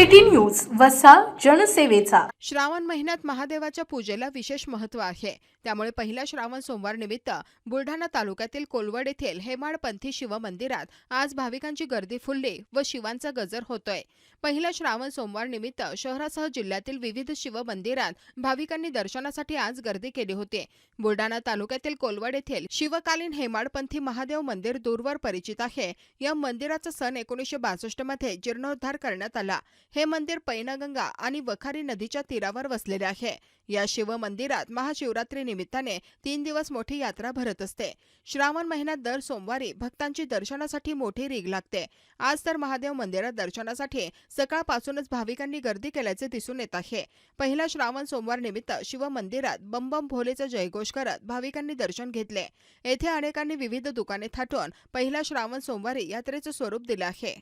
City news वसा जनसेवेचा. श्रावण महिन्यात महादेवाच्या पूजेला विशेष महत्त्व आहे. त्यामुळे पहिल्या श्रावण सोमवार निमित्त बुलढाणा तालुक्यातील कोलवड येथील हेमाडपंथी शिव मंदिरात आज भाविकांची गर्दी फुलली व शिवांचा गजर होतोय. पहिल्या श्रावण सोमवार निमित्त शहरासह जिल्ह्यातील विविध शिव मंदिरात भाविकांनी दर्शनासाठी आज गर्दी केली होती. बुलढाणा तालुक्यातील कोलवड येथील शिवकालीन हेमाडपंथी महादेव मंदिर दूरवर परिचित आहे. या मंदिराचा सन एकोणीसशे बासष्टमध्ये जीर्णोद्धार करण्यात आला. हे मंदिर पैनगंगा आणि वखारी नदीच्या तीरावर वसलेले आहे. या शिव मंदिरात महाशिवरात्री निमित्ताने तीन दिवस मोठी यात्रा भरत असते. श्रावण महिन्यात दर सोमवारी भक्तांची दर्शनासाठी मोठी रीग लागते. आज तर महादेव मंदिरात दर्शनासाठी सकाळपासूनच भाविकांनी गर्दी केल्याचे दिसून येत आहे. पहिला श्रावण सोमवार निमित्त शिवमंदिरात बंबम बम बम भोलेचा जयघोष करत भाविकांनी दर्शन घेतले. येथे अनेकांनी विविध दुकाने थाटून पहिला श्रावण सोमवारी यात्रेचं स्वरूप दिलं आहे.